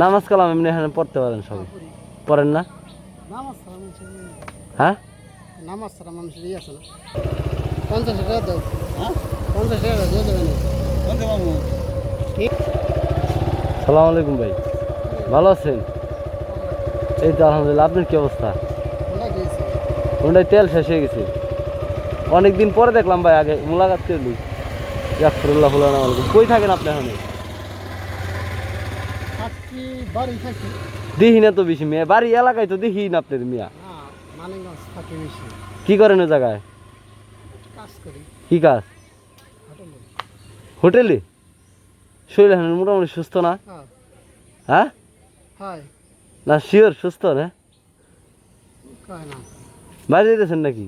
নামাজ কালাম এমনি এখানে পড়তে পারেন সবাই। পড়েন না। হ্যাঁ? নামাজ ছাড়া মানুষের ইয়ে আছে না পঞ্চাশ টাকা দাও। হ্যাঁ? পঞ্চাশ টাকা দিয়ে দেবেন। সালাম আলাইকুম ভাই। ভালো আছেন? এই তো আলহামদুলিল্লাহ। আপনার কি অবস্থা? ওটাই তেল শেষ হয়ে গেছে? অনেকদিন পরে দেখলাম ভাই আগে মোলাকাত করলি। ফুলান কই থাকেন আপনি এখানে? দেখি না তো বেশি মেয়ে, বাড়ি এলাকায় তো দেখি না আপনার মিয়া। কি করেন জায়গায়? কি কাজ? হোটেলে? শরীর মোটামুটি সুস্থ না? হ্যাঁ? না শিওর সুস্থ না? বাইরে যেতেছেন নাকি?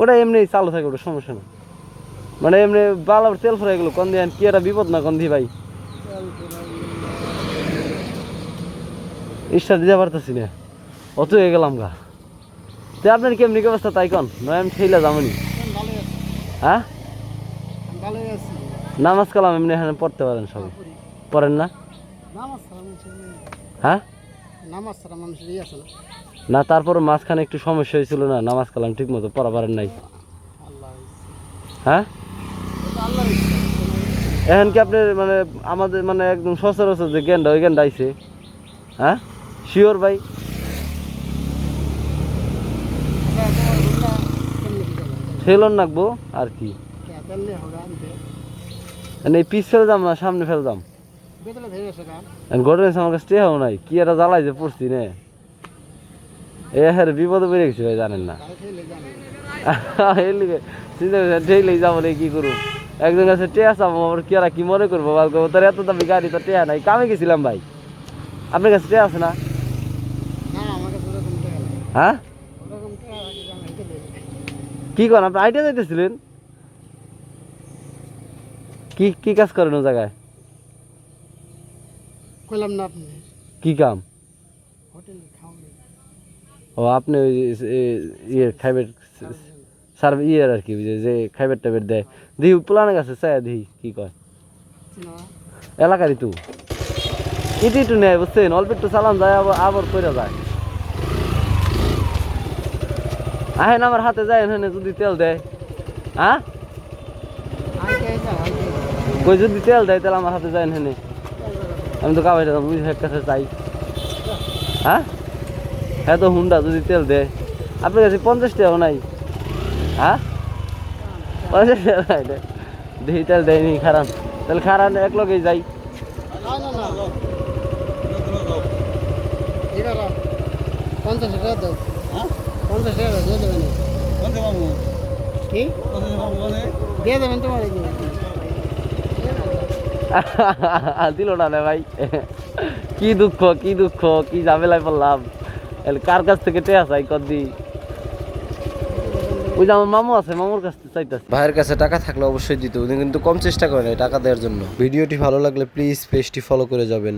ওটা এমনি চালু থাকে, ওটা সমস্যা না। মানে এমনি বালার তেল ফেরা গেলো কন দিয়ে কি একটা বিপদ না কন দি ভাই? ইচ্ছা দিতে পারতেছি না। অত হয়ে গেলাম গা। তো আপনার কেমনি অবস্থা তাই কন? নয় আমি ঠেলা যাবনি। হ্যাঁ? নামাজ কালাম এমনি এখানে পড়তে পারেন সবাই পড়েন না। হ্যাঁ? না তারপর মাঝখানে একটু সমস্যা হয়েছিল না, নামাজ কালাম ঠিক মতো পড়া পারেন নাই। হ্যাঁ? এখন কি আপনার মানে আমাদের মানে একদম সচরাচর যে জ্ঞানটা ওই জ্ঞানটা আইছে। হ্যাঁ? শিওর ভাই? ফেলন নাকবো আর কি এই পিস ফেলে দাম না সামনে ফেলে দাম ঘটনা আমার কাছে টেহাও নাই কি একটা জ্বালাই যে পড়ছি নে এ হ্যাঁ বিপদে পড়ে গেছি ভাই জানেন না চিন্তা করছি ঠেলেই যাব রে কি করব একজন কাছে টেয়া চাবো আবার কি আর কি মনে করব তোর এত দামি গাড়ি তো টেয়া নাই কামে গেছিলাম ভাই আপনার কাছে টেয়া আছে না না, আমার কাছে ওরকম টাকা নেই। হ্যাঁ। কি করেন? আপনি আইডিয়া যাইতেছিলেন কি কি কাজ করেন ও জায়গায়? কইলাম না আপনি। কি কাম? ও আপনি ওই ইয়ে খাইবের সার্ভ ইয়ের আর কি যে- খাইবের টাইবের দেয়। দিহি পুলানের কাছে চাই দিহি কি কয়? এলাকারই তো। ইটি একটু নেয় বুঝছেন? অল্প একটু চালান যায় আবার আবার পড়ে যায়। আহেন আমার হাতে যায় এখানে যদি তেল দেয়। হ্যাঁ? কই যদি তেল দেয় তাহলে আমার হাতে যায় এখানে আমি তো কামাই বুঝি হেড কাছে চাই হ্যাঁ? হ্যাঁ তো হুন্ডা যদি তেল দেয়। আপনার কাছে পঞ্চাশ টাকাও নাই। হ্যাঁ? পঞ্চাশ টাকা নাই। দেখি তেল দেয়নি খারাপ তাহলে খারাপ এক লগেই যাই। না না না। এটা না পঞ্চাশ টাকা দাও। হ্যাঁ? পঞ্চাশ টাকা দিয়ে দেবেন কি। দিয়ে দেবেন তোমার এই যে। দিল না রে ভাই। কি দুঃখ কি দুঃখ কি ঝামেলায় পড়লাম। কার কাছ থেকে টেয়া চাই কদি ওই যে আমার মামু আছে মামুর কাছ থেকে চাইতেছে। ভাইয়ের কাছে টাকা থাকলে অবশ্যই দিত উনি কিন্তু কম চেষ্টা করেন টাকা দেওয়ার জন্য। ভিডিওটি ভালো লাগলে প্লিজ পেজটি ফলো করে যাবেন।